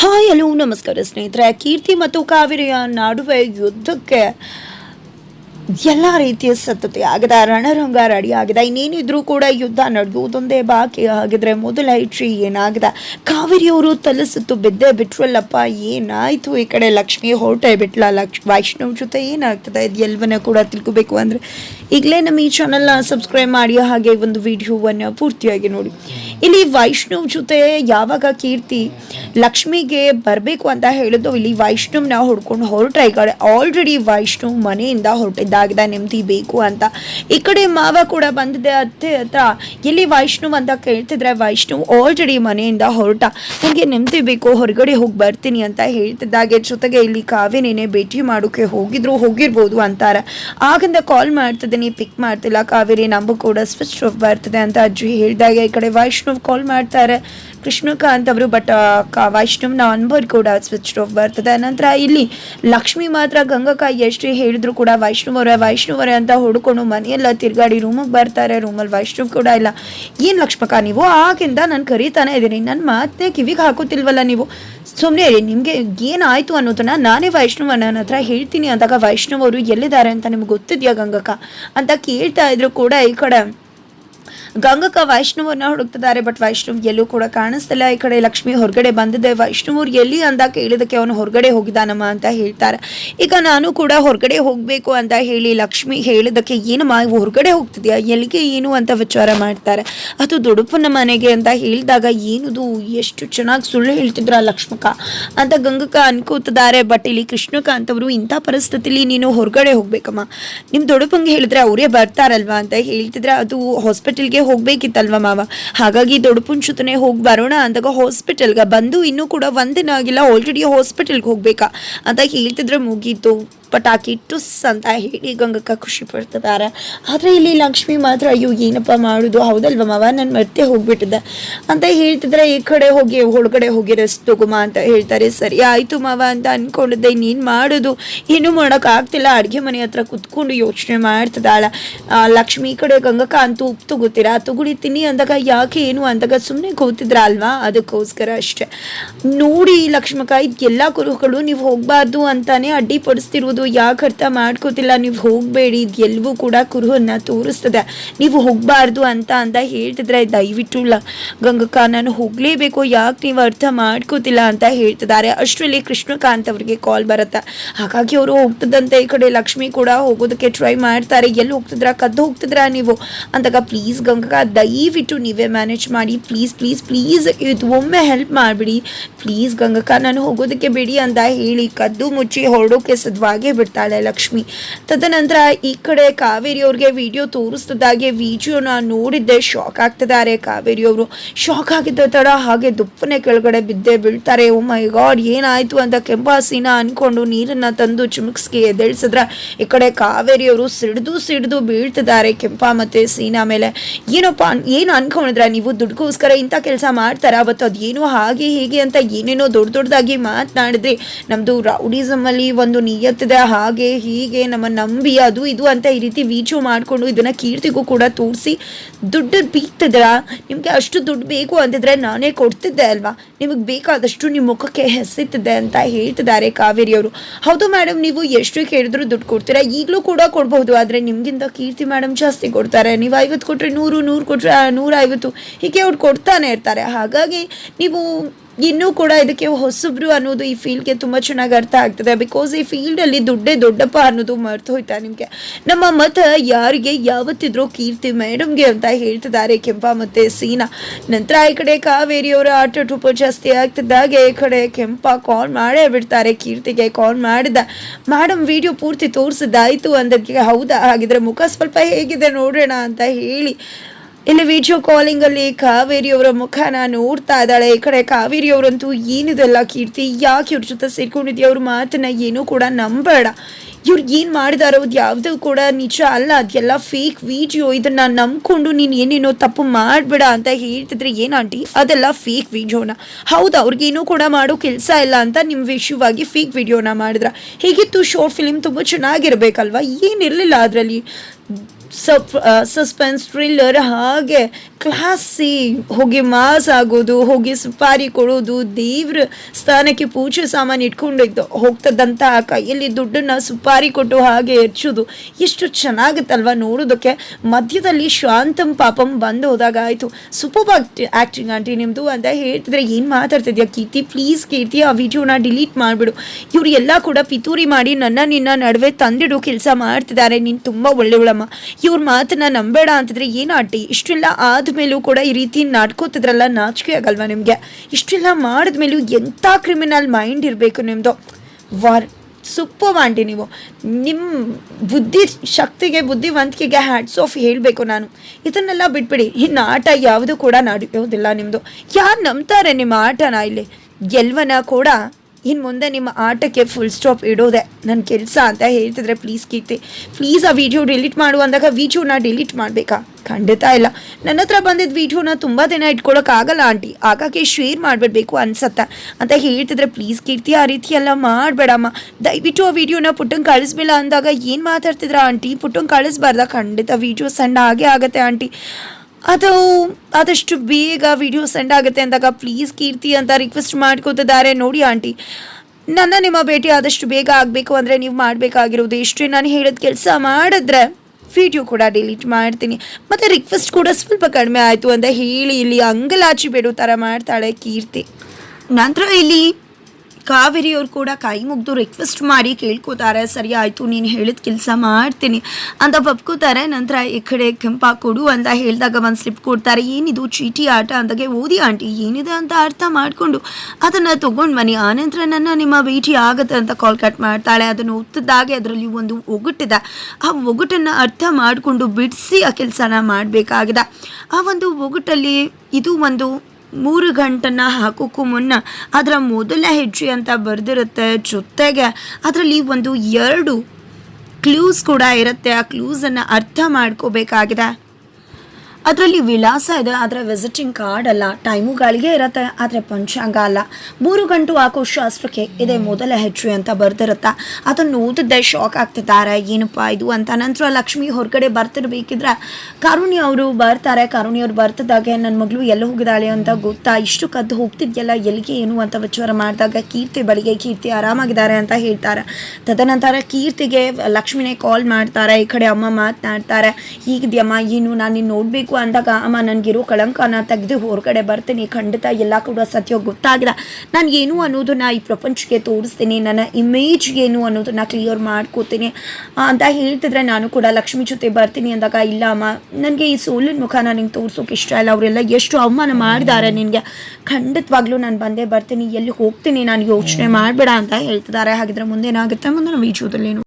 Hi hello ನಮಸ್ಕಾರ ಸ್ನೇಹಿತರೆ. ಕೀರ್ತಿ ಮತ್ತು ಕಾವೇರಿಯ ನಡುವೆ ಯುದ್ಧಕ್ಕೆ ಎಲ್ಲ ರೀತಿಯ ಸತತೆ ಆಗದ, ರಣರಂಗ ರೆಡಿ ಆಗಿದೆ, ಇನ್ನೇನಿದ್ರೂ ಕೂಡ ಯುದ್ಧ ನಡೆಯುವುದೊಂದೇ ಬಾಕಿ ಆಗಿದ್ರೆ ಮೊದಲ ಹೆಜ್ಜೆ ಏನಾಗದ? ಕಾವೇರಿಯವರು ತಲಸುತ್ತು ಬಿದ್ದೇ ಬಿಟ್ರಲ್ಲಪ್ಪ, ಏನಾಯ್ತು ಈ ಕಡೆ? ಲಕ್ಷ್ಮಿ ಹೊರಟೆ ಬಿಟ್ಲ, ಲಕ್ಷ್, ವೈಷ್ಣವ್ ಜೊತೆ ಏನಾಗ್ತದೆ? ಇದು ಎಲ್ಲವನ್ನ ಕೂಡ ತಿಳ್ಕೊಬೇಕು ಅಂದ್ರೆ ಈಗಲೇ ನಮ್ಮ ಈ ಚಾನಲ್ನ ಸಬ್ಸ್ಕ್ರೈಬ್ ಮಾಡಿ, ಹಾಗೆ ಒಂದು ವಿಡಿಯೋವನ್ನು ಪೂರ್ತಿಯಾಗಿ ನೋಡಿ. ಇಲ್ಲಿ ವೈಷ್ಣವ್ ಜೊತೆ ಯಾವಾಗ ಕೀರ್ತಿ ಲಕ್ಷ್ಮಿಗೆ ಬರಬೇಕು ಅಂತ ಹೇಳಿದ್ದು, ಇಲ್ಲಿ ವೈಷ್ಣವ್ನ ಹುಡ್ಕೊಂಡು ಹೊರಟ್ರೆ ಈ ಕಡೆ ಆಲ್ರೆಡಿ ವೈಷ್ಣವ್ ಮನೆಯಿಂದ ಹೊರಟಿದ್ದಾಗಿದೆ ನೆಮ್ಮದಿ ಬೇಕು ಅಂತ. ಈ ಕಡೆ ಮಾವ ಕೂಡ ಬಂದಿದೆ. ಅತ್ತೆ ಹತ್ರ ಎಲ್ಲಿ ವೈಷ್ಣವ್ ಅಂತ ಕೇಳ್ತಿದ್ರೆ ವೈಷ್ಣವ್ ಆಲ್ರೆಡಿ ಮನೆಯಿಂದ ಹೊರಟ. ನನಗೆ ನೆಮ್ಮದಿ ಬೇಕು, ಹೊರಗಡೆ ಹೋಗಿ ಬರ್ತೀನಿ ಅಂತ ಹೇಳ್ತಿದ್ದಾಗೆ ಜೊತೆಗೆ ಇಲ್ಲಿ ಕಾವೇರಿನೇ ಭೇಟಿ ಮಾಡೋಕ್ಕೆ ಹೋಗಿದ್ರು, ಹೋಗಿರ್ಬೋದು ಅಂತಾರೆ. ಆಗಿಂದ ಕಾಲ್ ಮಾಡ್ತಿದ್ದೀನಿ ಪಿಕ್ ಮಾಡ್ತಿಲ್ಲ. ಕಾವೇರಿ ನಮಗೂ ಕೂಡ ಸ್ವಿಚ್ ಬರ್ತದೆ ಅಂತ ಅಜ್ಜಿ ಹೇಳಿದಾಗ ಈ ಕಡೆ ವೈಷ್ಣವ್ ಕಾಲ್ ಮಾಡ್ತಾರೆ. ಕೃಷ್ಣಕಾಂತ್ ಅವರು ಬಟ್ ವೈಷ್ಣವ್ ಅನ್ಬೋದು ಕೂಡ ಸ್ವಿಚ್ ಆಫ್ ಬರ್ತದೆ. ನಂತರ ಇಲ್ಲಿ ಲಕ್ಷ್ಮಿ ಮಾತ್ರ ಗಂಗಕ್ಕ ಎಷ್ಟು ಹೇಳಿದ್ರು ಕೂಡ ವೈಷ್ಣವರೇ ವೈಷ್ಣವರೇ ಅಂತ ಹುಡ್ಕೊಂಡು ಮನೆಯೆಲ್ಲ ತಿರುಗಾಡಿ ರೂಮಿಗೆ ಬರ್ತಾರೆ. ರೂಮಲ್ಲಿ ವೈಷ್ಣವ್ ಕೂಡ ಇಲ್ಲ. ಏನು ಲಕ್ಷ್ಮಕ್ಕ ನೀವು? ಆಗಿಂದ ನಾನು ಕರೀತಾನೆ ಇದ್ದೀನಿ. ನನ್ನ ಮಾತೇ ಕಿವಿಗೆ ಹಾಕೋತಿಲ್ವಲ್ಲ ನೀವು? ಸುಮ್ಮನೆ ನಿಮಗೆ ಏನಾಯಿತು ಅನ್ನೋದನ್ನ ನಾನೇ ವೈಷ್ಣವ ನನ್ನ ಹತ್ರ ಹೇಳ್ತೀನಿ ಅಂದಾಗ ವೈಷ್ಣವರು ಎಲ್ಲಿದ್ದಾರೆ ಅಂತ ನಿಮ್ಗೆ ಗೊತ್ತಿದ್ಯಾ ಗಂಗಕ್ಕ? ಅಂತ ಕೇಳ್ತಾ ಇದ್ರು ಕೂಡ ಈ ಕಡೆ. ಗಂಗಕ್ಕ ವೈಷ್ಣವನ್ನ ಹುಡುಕ್ತಿದ್ದಾರೆ ಬಟ್ ವೈಷ್ಣವ್ ಎಲ್ಲೂ ಕೂಡ ಕಾಣಿಸ್ತಿಲ್ಲ. ಈ ಕಡೆ ಲಕ್ಷ್ಮಿ ಹೊರಗಡೆ ಬಂದಿದೆ. ವೈಷ್ಣವ್ರು ಎಲ್ಲಿ ಅಂತ ಕೇಳಿದಕ್ಕೆ ಅವನು ಹೊರಗಡೆ ಹೋಗಿದ್ದಾನಮ್ಮ ಅಂತ ಹೇಳ್ತಾರೆ. ಈಗ ನಾನು ಕೂಡ ಹೊರಗಡೆ ಹೋಗಬೇಕು ಅಂತ ಹೇಳಿ ಲಕ್ಷ್ಮಿ ಹೇಳಿದಕ್ಕೆ ಏನಮ್ಮ, ಹೊರಗಡೆ ಹೋಗ್ತಿದ್ಯಾ? ಎಲ್ಲಿಗೆ ಏನು ಅಂತ ವಿಚಾರ ಮಾಡ್ತಾರೆ. ಅದು ದೊಡ್ಡಪ್ಪನ ಮನೆಗೆ ಅಂತ ಹೇಳಿದಾಗ, ಏನುದು, ಎಷ್ಟು ಚೆನ್ನಾಗಿ ಸುಳ್ಳು ಹೇಳ್ತಿದ್ರ ಲಕ್ಷ್ಮಕ ಅಂತ ಗಂಗಕ್ಕ ಅನ್ಕೋತಿದ್ದಾರೆ. ಬಟ್ ಇಲ್ಲಿ ಕೃಷ್ಣಕಾಂತ್ ಅವರು ಇಂಥ ಪರಿಸ್ಥಿತಿಲಿ ನೀನು ಹೊರಗಡೆ ಹೋಗ್ಬೇಕಮ್ಮ. ನಿಮ್ಮ ದೊಡ್ಡಪ್ಪಂಗೆ ಹೇಳಿದ್ರೆ ಅವರೇ ಬರ್ತಾರಲ್ವಾ? ಅಂತ ಹೇಳ್ತಿದ್ರೆ, ಅದು ಹಾಸ್ಪಿಟಲ್ಗೆ ಹೋಗ್ಬೇಕಿತ್ತಲ್ವ ಮಾವ? ಹಾಗಾಗಿ ದೊಡ್ಡಪ್ಪನ ಜೊತೆನೆ ಹೋಗಿ ಬರೋಣ ಅಂದಾಗ ಹಾಸ್ಪಿಟಲ್ಗೆ ಬಂದು ಇನ್ನೂ ಕೂಡ ಒಂದಿನ ಆಗಿಲ್ಲ ಆಲ್ರೆಡಿ ಹಾಸ್ಪಿಟಲ್ಗೆ ಹೋಗ್ಬೇಕಾ? ಅಂತ ಹೇಳ್ತಿದ್ರೆ ಮುಗೀತು. ಪಟಾಕಿ ಟುಸ್ ಅಂತ ಹೇಳಿ ಗಂಗಕ್ಕ ಖುಷಿ ಪಡ್ತಿದ್ದಾರೆ ಆದರೆ ಇಲ್ಲಿ ಲಕ್ಷ್ಮಿ ಮಾತ್ರ, ಅಯ್ಯೋ, ಏನಪ್ಪ ಮಾಡೋದು? ಹೌದಲ್ವ ಮವ? ನನ್ನ ಮತ್ತೆ ಹೋಗ್ಬಿಟ್ಟಿದ್ದೆ. ಅಂತ ಹೇಳ್ತಿದ್ರೆ, ಈ ಕಡೆ ಹೋಗಿ, ಒಳಗಡೆ ಹೋಗಿ ರೆಸ್ಟ್ ತಗೊಮ ಅಂತ ಹೇಳ್ತಾರೆ. ಸರಿ ಆಯಿತು ಮವ ಅಂತ ಅಂದ್ಕೊಂಡಿದ್ದೆ ನೀನು ಮಾಡೋದು? ಏನೂ ಮಾಡೋಕ್ಕಾಗ್ತಿಲ್ಲ ಅಡುಗೆ ಮನೆ ಹತ್ರ ಕುತ್ಕೊಂಡು ಯೋಚನೆ ಮಾಡ್ತಿದ್ದಾಳ. ಲಕ್ಷ್ಮಿ ಈ ಕಡೆ ಗಂಗಕ್ಕ ಅಂತೂ ಉಪ್ಪು ತಗೋತೀರಾ? ತಗೊಳಿತೀನಿ ಅಂದಾಗ ಯಾಕೆ ಏನು ಅಂದಾಗ ಸುಮ್ಮನೆ ಕೂತಿದ್ರ ಅಲ್ವಾ? ಅದಕ್ಕೋಸ್ಕರ ಅಷ್ಟೇ. ನೋಡಿ ಲಕ್ಷ್ಮಕ್ಕ ಎಲ್ಲ ಕುರುಹುಗಳು, ನೀವು ಹೋಗಬಾರ್ದು ಅಂತಾನೆ ಅಡ್ಡಿಪಡಿಸ್ತಿರುವುದು ಯಾಕೆ ಅರ್ಥ ಮಾಡ್ಕೋತಿಲ್ಲ? ನೀವು ಹೋಗಬೇಡಿ ಎಲ್ಲವೂ ಕೂಡ ಕುರುಹನ್ನ ತೋರಿಸ್ತದೆ. ನೀವು ಹೋಗಬಾರ್ದು ಅಂತ ಅಂತ ಹೇಳ್ತಿದ್ರೆ ದಯವಿಟ್ಟು ಇಲ್ಲ ಗಂಗಕ್ಕ, ನಾನು ಹೋಗಲೇಬೇಕು, ಯಾಕೆ ನೀವು ಅರ್ಥ ಮಾಡ್ಕೋತಿಲ್ಲ ಅಂತ ಹೇಳ್ತಿದ್ದಾರೆ. ಅಷ್ಟರಲ್ಲಿ ಕೃಷ್ಣಕಾಂತ್ ಅವರಿಗೆ ಕಾಲ್ ಬರುತ್ತೆ. ಹಾಗಾಗಿ ಅವರು ಹೋಗ್ತದಂತೆ ಈ ಕಡೆ, ಲಕ್ಷ್ಮಿ ಕೂಡ ಹೋಗೋದಕ್ಕೆ ಟ್ರೈ ಮಾಡ್ತಾರೆ. ಎಲ್ಲಿ ಹೋಗ್ತಿದ್ರ ಕದ್ದು ಹೋಗ್ತಿದ್ರ ನೀವು? ಅಂತಾಗ ಪ್ಲೀಸ್ ಗಂಗಕ್ಕ, ದಯವಿಟ್ಟು ನೀವೇ ಮ್ಯಾನೇಜ್ ಮಾಡಿ. ಪ್ಲೀಸ್ ಪ್ಲೀಸ್ ಪ್ಲೀಸ್ ಇದು ಒಮ್ಮೆ ಹೆಲ್ಪ್ ಮಾಡಿಬಿಡಿ. ಪ್ಲೀಸ್ ಗಂಗಕ್ಕ, ನಾನು ಹೋಗೋದಕ್ಕೆ ಬಿಡಿ ಅಂತ ಹೇಳಿ ಕದ್ದು ಮುಚ್ಚಿ ಹೊರಡೋಕೆ ಸಿದ್ಧವಾಗೇ ಬಿಡ್ತಾಳೆ ಲಕ್ಷ್ಮಿ. ತದನಂತರ ಈ ಕಡೆ ಕಾವೇರಿ ಅವ್ರಿಗೆ ವಿಡಿಯೋ ತೋರಿಸ್ತಿದ್ದಾಗೆ ವಿಡಿಯೋನ ನೋಡಿದ್ದೆ ಶಾಕ್ ಆಗ್ತಿದ್ದಾರೆ ಕಾವೇರಿ ಅವರು. ಶಾಕ್ ಆಗಿದ್ದ ತಡ ಹಾಗೆ ದುಪ್ಪನೆ ಕೆಳಗಡೆ ಬಿದ್ದೆ ಬೀಳ್ತಾರೆ. ಓ ಮೈ ಗಾಡ್ ಏನಾಯ್ತು ಅಂತ ಕೆಂಪಾಸಿನ ಅನ್ಕೊಂಡು ನೀರನ್ನ ತಂದು ಚಿಮುಕ್ಸ್ಗೆ ಎದ್ದೇಳ್ಸಿದ್ರೆ ಈ ಕಡೆ ಕಾವೇರಿ ಅವರು ಸಿಡಿದು ಸಿಡಿದು ಬೀಳ್ತಿದ್ದಾರೆ ಕೆಂಪ ಮತ್ತೆ ಸೀನಾ ಮೇಲೆ. ಏನಪ್ಪ ಏನು ಅನ್ಕೊಂಡಿದ್ರ ನೀವು ದುಡ್ಗೋಸ್ಕರ ಇಂಥ ಕೆಲಸ ಮಾಡ್ತಾರ? ಅವತ್ತು ಅದೇನು ಹಾಗೆ ಹೀಗೆ ಅಂತ ಏನೇನೋ ದೊಡ್ಡ ದೊಡ್ಡದಾಗಿ ಮಾತನಾಡಿದ್ರಿ. ನಮ್ದು ರೌಡಿಸಮ್ ಅಲ್ಲಿ ಒಂದು ನಿಯತ್ತಿದೆ. ಹಾಗೆ ಹೀಗೆ ನಮ್ಮ ನಂಬಿ ಅದು ಇದು ಅಂತ ಈ ರೀತಿ ವೀಚು ಮಾಡಿಕೊಂಡು ಇದನ್ನ ಕೀರ್ತಿಗೂ ಕೂಡ ತೋರಿಸಿ ದುಡ್ಡು ಬೀಗ್ತಿದ್ರ? ನಿಮಗೆ ಅಷ್ಟು ದುಡ್ಡು ಬೇಕು ಅಂತಿದ್ರೆ ನಾನೇ ಕೊಡ್ತಿದ್ದೆ ಅಲ್ವಾ? ನಿಮಗೆ ಬೇಕಾದಷ್ಟು ನಿಮ್ಮ ಮುಖಕ್ಕೆ ಹೆಸರಿತ್ತಿದೆ ಅಂತ ಹೇಳ್ತಿದ್ದಾರೆ ಕಾವೇರಿಯವರು ಹೌದು ಮೇಡಮ್ ನೀವು ಎಷ್ಟು ಕೇಳಿದ್ರು ದುಡ್ಡು ಕೊಡ್ತೀರಾ? ಈಗಲೂ ಕೂಡ ಕೊಡ್ಬಹುದು, ಆದರೆ ನಿಮಗಿಂತ ಕೀರ್ತಿ ಮೇಡಮ್ ಜಾಸ್ತಿ ಕೊಡ್ತಾರೆ. ನೀವು ಐವತ್ತು ಕೊಟ್ಟರೆ ನೂರು ನೂರು ಕೊಟ್ಟರೆ ನೂರ ಐವತ್ತು ಹೀಗೆ ಅವ್ರು ಕೊಡ್ತಾನೆ ಇರ್ತಾರೆ. ಹಾಗಾಗಿ ನೀವು ಇನ್ನೂ ಕೂಡ ಇದಕ್ಕೆ ಹೊಸಬ್ರು ಅನ್ನೋದು ಈ ಫೀಲ್ಡ್ಗೆ ತುಂಬ ಚೆನ್ನಾಗಿ ಅರ್ಥ ಆಗ್ತದೆ. ಬಿಕಾಸ್ ಈ ಫೀಲ್ಡಲ್ಲಿ ದುಡ್ಡೇ ದೊಡ್ಡಪ್ಪ ಅನ್ನೋದು ಮರ್ತು ಹೋಯ್ತಾ ನಿಮಗೆ. ನಮ್ಮ ಮತ ಯಾರಿಗೆ ಯಾವತ್ತಿದ್ರೂ ಕೀರ್ತಿ ಮೇಡಮ್ಗೆ ಅಂತ ಹೇಳ್ತಿದ್ದಾರೆ ಕೆಂಪ ಮತ್ತೆ ಸೀನಾ. ನಂತರ ಈ ಕಡೆ ಕಾವೇರಿಯವರ ಆಟ ಟುಪ ಜಾಸ್ತಿ ಆಗ್ತಿದ್ದಾಗೆ, ಈ ಕಡೆ ಕೆಂಪ ಕಾಲ್ ಮಾಡೇ ಬಿಡ್ತಾರೆ, ಕೀರ್ತಿಗೆ ಕಾಲ್ ಮಾಡಿದ. ಮೇಡಮ್ ವಿಡಿಯೋ ಪೂರ್ತಿ ತೋರಿಸಿದ್ದಾಯ್ತು ಅಂದಕ್ಕೆ ಹೌದಾ? ಹಾಗಿದ್ರೆ ಮುಖ ಸ್ವಲ್ಪ ಹೇಗಿದೆ ನೋಡೋಣ ಅಂತ ಹೇಳಿ. ಇಲ್ಲಿ ವಿಡಿಯೋ ಕಾಲಿಂಗ್ ಅಲ್ಲಿ ಕಾವೇರಿ ಅವರ ಮುಖನ ನೋಡ್ತಾ ಇದ್ದಾಳೆ. ಈ ಕಡೆ ಕಾವೇರಿ ಅವರಂತೂ ಏನಿದೆಲ್ಲ ಕೀರ್ತಿ, ಯಾಕೆ ಇವ್ರ ಜೊತೆ ಸೇರ್ಕೊಂಡಿದ್ಯಾ? ಅವ್ರ ಮಾತನ್ನ ಏನೂ ಕೂಡ ನಂಬೇಡ ಇವ್ರು ಏನು ಮಾಡಿದಾರೋ ಅದು ಯಾವುದೂ ಕೂಡ ನಿಜ ಅಲ್ಲ. ಅದೆಲ್ಲ ಫೇಕ್ ವಿಡಿಯೋ ಇದನ್ನ ನಂಬ್ಕೊಂಡು ನೀನು ಏನೇನೋ ತಪ್ಪು ಮಾಡಬೇಡ ಅಂತ ಹೇಳ್ತಿದ್ರೆ ಏನು ಆಂಟಿ? ಅದೆಲ್ಲ ಫೇಕ್ ವಿಡಿಯೋನ ಹೌದು, ಅವ್ರಿಗೇನು ಕೂಡ ಮಾಡೋ ಕೆಲಸ ಇಲ್ಲ ಅಂತ ನಿಮ್ಮ ವಿಷಯವಾಗಿ ಫೇಕ್ ವಿಡಿಯೋನ ಮಾಡಿದ್ರ. ಹೇಗಿತ್ತು ಶಾರ್ಟ್ ಫಿಲಿಮ್ ತುಂಬ ಚೆನ್ನಾಗಿರ್ಬೇಕಲ್ವಾ? ಏನಿರಲಿಲ್ಲ ಅದರಲ್ಲಿ. ಸಪ್ ಸಸ್ಪೆನ್ಸ್ ಥ್ರಿಲ್ಲರ್ ಹಾಗೆ ಕ್ಲಾಸಿ ಹೋಗಿ ಮಾಸ್ ಆಗೋದು, ಹೋಗಿ ಸುಪಾರಿ ಕೊಡೋದು, ದೇವ್ರ ಸ್ಥಾನಕ್ಕೆ ಪೂಜೆ ಸಾಮಾನು ಇಟ್ಕೊಂಡಿದ್ದು ಹೋಗ್ತದಂತ ಕೈಯಲ್ಲಿ ದುಡ್ಡನ್ನು ಸುಪಾರಿ ಕೊಟ್ಟು ಹಾಗೆ ಹೆಚ್ಚೋದು ಎಷ್ಟು ಚೆನ್ನಾಗುತ್ತಲ್ವ ನೋಡೋದಕ್ಕೆ. ಮಧ್ಯದಲ್ಲಿ ಶಾಂತಂ ಪಾಪಂ ಬಂದು ಹೋದಾಗ ಆಯಿತು. ಸೂಪರ್ ಆ್ಯಕ್ಟಿಂಗ್ ಆಂಟಿ ನಿಮ್ಮದು ಅಂತ ಹೇಳ್ತಿದ್ರೆ ಏನು ಮಾತಾಡ್ತಿದ್ಯಾ ಕೀರ್ತಿ? ಪ್ಲೀಸ್ ಕೀರ್ತಿ, ಆ ವಿಡಿಯೋನ ಡಿಲೀಟ್ ಮಾಡಿಬಿಡು. ಇವರು ಎಲ್ಲ ಕೂಡ ಪಿತೂರಿ ಮಾಡಿ ನನ್ನ ನಿನ್ನ ನಡುವೆ ತಂದಿಡು ಕೆಲಸ ಮಾಡ್ತಿದ್ದಾರೆ. ನೀನು ತುಂಬ ಒಳ್ಳೆಯವಳಮ್ಮ. ಇವ್ರ ಮಾತನ್ನ ನಂಬೇಡ ಅಂತಿದ್ರೆ ಏನು ಆಂಟಿ? ಇಷ್ಟೆಲ್ಲ ಆದಮೇಲೂ ಕೂಡ ಈ ರೀತಿ ನಾಟ್ಕೋತಿದ್ರಲ್ಲ ನಾಚಿಕೆ ಆಗಲ್ವಾ ನಿಮಗೆ? ಇಷ್ಟೆಲ್ಲ ಮಾಡಿದ್ಮೇಲೂ ಎಂಥ ಕ್ರಿಮಿನಲ್ ಮೈಂಡ್ ಇರಬೇಕು ನಿಮ್ಮದು ವಾರ್, ಸೂಪರ್ ಆಂಟಿ ನೀವು. ನಿಮ್ಮ ಬುದ್ಧಿ, ಶಕ್ತಿಗೆ, ಬುದ್ಧಿವಂತಿಕೆಗೆ ಹ್ಯಾಟ್ಸ್ ಆಫ್ ಹೇಳಬೇಕು ನಾನು. ಇದನ್ನೆಲ್ಲ ಬಿಟ್ಬಿಡಿ. ಇನ್ನು ಆಟ ಯಾವುದು ಕೂಡ ನಡೆಯೋದಿಲ್ಲ ನಿಮ್ಮದು ಯಾರು ನಂಬ್ತಾರೆ ನಿಮ್ಮ ಆಟನ ಇಲ್ಲಿ? ಗೆಲ್ವನ ಕೂಡ? ಇನ್ನು ಮುಂದೆ ನಿಮ್ಮ ಆಟಕ್ಕೆ ಫುಲ್ ಸ್ಟಾಪ್ ಇಡೋದೆ ನನ್ನ ಕೆಲಸ ಅಂತ ಹೇಳ್ತಿದ್ರೆ ಪ್ಲೀಸ್ ಕೀರ್ತಿ. ಪ್ಲೀಸ್ ಆ ವಿಡಿಯೋ ಡಿಲೀಟ್ ಮಾಡು ಅಂದಾಗ ವಿಡಿಯೋನ ಡಿಲೀಟ್ ಮಾಡಬೇಕಾ? ಖಂಡಿತ ಇಲ್ಲ. ನನ್ನ ಹತ್ರ ಬಂದಿದ್ದ ವಿಡಿಯೋನ ತುಂಬ ದಿನ ಇಟ್ಕೊಳಕ್ಕಾಗಲ್ಲ ಆಂಟಿ. ಆಗಾಗೆ ಶೇರ್ ಮಾಡಿಬಿಡ್ಬೇಕು ಅನ್ಸತ್ತೆ. ಅಂತ ಹೇಳ್ತಿದ್ರೆ ಪ್ಲೀಸ್ ಕೀರ್ತಿ ಆ ರೀತಿ ಎಲ್ಲ ಮಾಡಬೇಡಮ್ಮ. ದಯವಿಟ್ಟು ಆ ವಿಡಿಯೋನ ಪುಟ್ಟಂಗೆ ಕಳಿಸ್ಬಿಲ್ಲ ಅಂದಾಗ ಏನು ಮಾತಾಡ್ತಿದ್ರ ಆಂಟಿ? ಪುಟ್ಟಂಗೆ ಕಳಿಸ್ಬಾರ್ದ? ಖಂಡಿತ ವಿಡಿಯೋ ಸಣ್ಣ ಆಗೇ ಆಗುತ್ತೆ ಆಂಟಿ. ಅದು ಆದಷ್ಟು ಬೇಗ ವಿಡಿಯೋ ಸೆಂಡ್ ಆಗುತ್ತೆ ಅಂದಾಗ ಪ್ಲೀಸ್ ಕೀರ್ತಿ ಅಂತ ರಿಕ್ವೆಸ್ಟ್ ಮಾಡ್ಕೋತಿದ್ದಾರೆ. ನೋಡಿ ಆಂಟಿ ನನ್ನ ನಿಮ್ಮ ಭೇಟಿ ಆದಷ್ಟು ಬೇಗ ಆಗಬೇಕು ಅಂದರೆ ನೀವು ಮಾಡಬೇಕಾಗಿರೋದು ಇಷ್ಟೇ ನಾನು ಹೇಳಿದ ಕೆಲಸ ಮಾಡಿದ್ರೆ ವಿಡಿಯೋ ಕೂಡ ಡಿಲೀಟ್ ಮಾಡ್ತೀನಿ. ಮತ್ತು ರಿಕ್ವೆಸ್ಟ್ ಕೂಡ ಸ್ವಲ್ಪ ಕಡಿಮೆ ಆಯಿತು ಅಂತ ಹೇಳಿ ಇಲ್ಲಿ ಅಂಗಲಾಚಿ ಬಿಡೋ ಥರ ಮಾಡ್ತಾಳೆ ಕೀರ್ತಿ. ನಂತರ ಇಲ್ಲಿ ಕಾವೇರಿಯವ್ರು ಕೂಡ ಕೈ ಮುಗ್ದು ರಿಕ್ವೆಸ್ಟ್ ಮಾಡಿ ಕೇಳ್ಕೊತಾರೆ, ಸರಿ ಆಯಿತು, ನೀನು ಹೇಳಿದ ಕೆಲಸ ಮಾಡ್ತೀನಿ. ಅಂತ ಒಪ್ಕೋತಾರೆ ನಂತರ, ಈ ಕಡೆ ಕೆಂಪ ಕೊಡು ಅಂತ ಹೇಳಿದಾಗ ಒಂದು ಸ್ಲಿಪ್ ಕೊಡ್ತಾರೆ. ಏನಿದು? ಚೀಟಿ ಆಟ? ಅಂದಾಗೆ, ಓದಿ ಆಂಟಿ, ಏನಿದೆ ಅಂತ ಅರ್ಥ ಮಾಡಿಕೊಂಡು ಅದನ್ನು ತೊಗೊಂಡು ಬನ್ನಿ. ಆನಂತರ ನನ್ನ ನಿಮ್ಮ ಭೇಟಿ ಆಗುತ್ತೆ ಅಂತ ಕಾಲ್ ಕಟ್ ಮಾಡ್ತಾಳೆ. ಅದನ್ನು ಒತ್ತಿದ್ದಾಗೆ ಅದರಲ್ಲಿ ಒಂದು ಒಗಟಿದೆ. ಆ ಒಗಟನ್ನು ಅರ್ಥ ಮಾಡಿಕೊಂಡು ಬಿಡಿಸಿ ಆ ಕೆಲಸನ ಮಾಡಬೇಕಾಗಿದೆ. ಆ ಒಂದು ಒಗಟಲ್ಲಿ ಇದು ಒಂದು ಮೂರು ಗಂಟನ್ನು ಹಾಕೋಕ್ಕೂ ಮುನ್ನ ಅದರ ಮೊದಲ ಹೆಜ್ಜೆ ಅಂತ ಬರೆದಿರುತ್ತೆ ಜೊತೆಗೆ ಅದರಲ್ಲಿ ಒಂದು ಎರಡು ಕ್ಲೂಸ್ ಕೂಡ ಇರುತ್ತೆ. ಆ ಕ್ಲೂಸನ್ನು ಅರ್ಥ ಮಾಡ್ಕೋಬೇಕಾಗಿದೆ. ಅದರಲ್ಲಿ ವಿಳಾಸ ಇದೆ, ಆದರೆ ವಿಸಿಟಿಂಗ್ ಕಾರ್ಡ್ ಅಲ್ಲ. ಟೈಮು ಗಾಳಿಗೆ ಇರತ್ತೆ, ಆದರೆ ಪಂಚಾಂಗ ಅಲ್ಲ. ಮೂರು ಗಂಟು ಹಾಕೋ ಶಾಸ್ತ್ರಕ್ಕೆ ಇದೆ ಮೊದಲ ಹೆಜ್ಜೆ ಅಂತ ಬರ್ದಿರುತ್ತೆ. ಅದನ್ನು ಓದಿದ್ದೆ ಶಾಕ್ ಆಗ್ತಿದ್ದಾರೆ. ಏನಪ್ಪ ಇದು ಅಂತ. ನಂತರ ಲಕ್ಷ್ಮಿ ಹೊರಗಡೆ ಬರ್ತಿರ್ಬೇಕಿದ್ರೆ ಕಾರುಣ್ಯ ಅವರು ಬರ್ತಾರೆ. ಕಾರುಣ್ಯ ಅವ್ರು ಬರ್ತಿದ್ದಾಗೆ ನನ್ನ ಮಗಳು ಎಲ್ಲಿ ಹೋಗಿದ್ದಾಳೆ ಅಂತ ಗೊತ್ತಾ. ಇಷ್ಟು ಕದ್ದು ಹೋಗ್ತಿದ್ಯಲ್ಲ, ಎಲ್ಲಿಗೆ ಏನು ಅಂತ ವಿಚಾರ ಮಾಡಿದಾಗ ಕೀರ್ತಿ ಬಳಿಗೆ ಕೀರ್ತಿ ಆರಾಮಾಗಿದ್ದಾರೆ ಅಂತ ಹೇಳ್ತಾರೆ. ತದನಂತರ ಕೀರ್ತಿಗೆ ಲಕ್ಷ್ಮಿನೇ ಕಾಲ್ ಮಾಡ್ತಾರೆ. ಈ ಕಡೆ ಅಮ್ಮ ಮಾತನಾಡ್ತಾರೆ. ಈಗಿದ್ಯಮ್ಮ ಏನು ನಾನು ನೋಡಬೇಕು ಅಂದಾಗ ಅಮ್ಮ, ನನಗಿರೋ ಕಳಂಕನ ತೆಗೆದು ಹೊರಗಡೆ ಬರ್ತೀನಿ. ಖಂಡಿತ ಎಲ್ಲ ಕೂಡ ಸತ್ಯ ಗೊತ್ತಾಗಿಲ್ಲ. ನಾನು ಏನು ಅನ್ನೋದನ್ನ ಈ ಪ್ರಪಂಚಕ್ಕೆ ತೋರಿಸ್ತೀನಿ. ನನ್ನ ಇಮೇಜ್ ಏನು ಅನ್ನೋದನ್ನ ಕ್ಲಿಯರ್ ಮಾಡ್ಕೋತೀನಿ. ಅಂತ ಹೇಳ್ತಿದ್ರೆ ನಾನು ಕೂಡ ಲಕ್ಷ್ಮಿ ಜೊತೆ ಬರ್ತೀನಿ ಅಂದಾಗ, ಇಲ್ಲ ಅಮ್ಮ, ನನಗೆ ಈ ಸೋಲಿನ ಮುಖ ನಿಂಗೆ ತೋರಿಸೋಕೆ ಇಷ್ಟ ಇಲ್ಲ. ಅವರೆಲ್ಲ ಎಷ್ಟು ಅವಮಾನ ಮಾಡಿದ್ದಾರೆ ನಿನಗೆ. ಖಂಡಿತವಾಗ್ಲೂ ನಾನು ಬಂದೇ ಬರ್ತೀನಿ. ಎಲ್ಲಿ ಹೋಗ್ತೀನಿ? ನಾನು ಯೋಚನೆ ಮಾಡಬೇಡ ಅಂತ ಹೇಳ್ತಿದ್ದಾರೆ. ಹಾಗಿದ್ರೆ ಮುಂದೇನಾಗುತ್ತೆ? ನಮ್ಮ ವಿಡಿಯೋದಲ್ಲಿ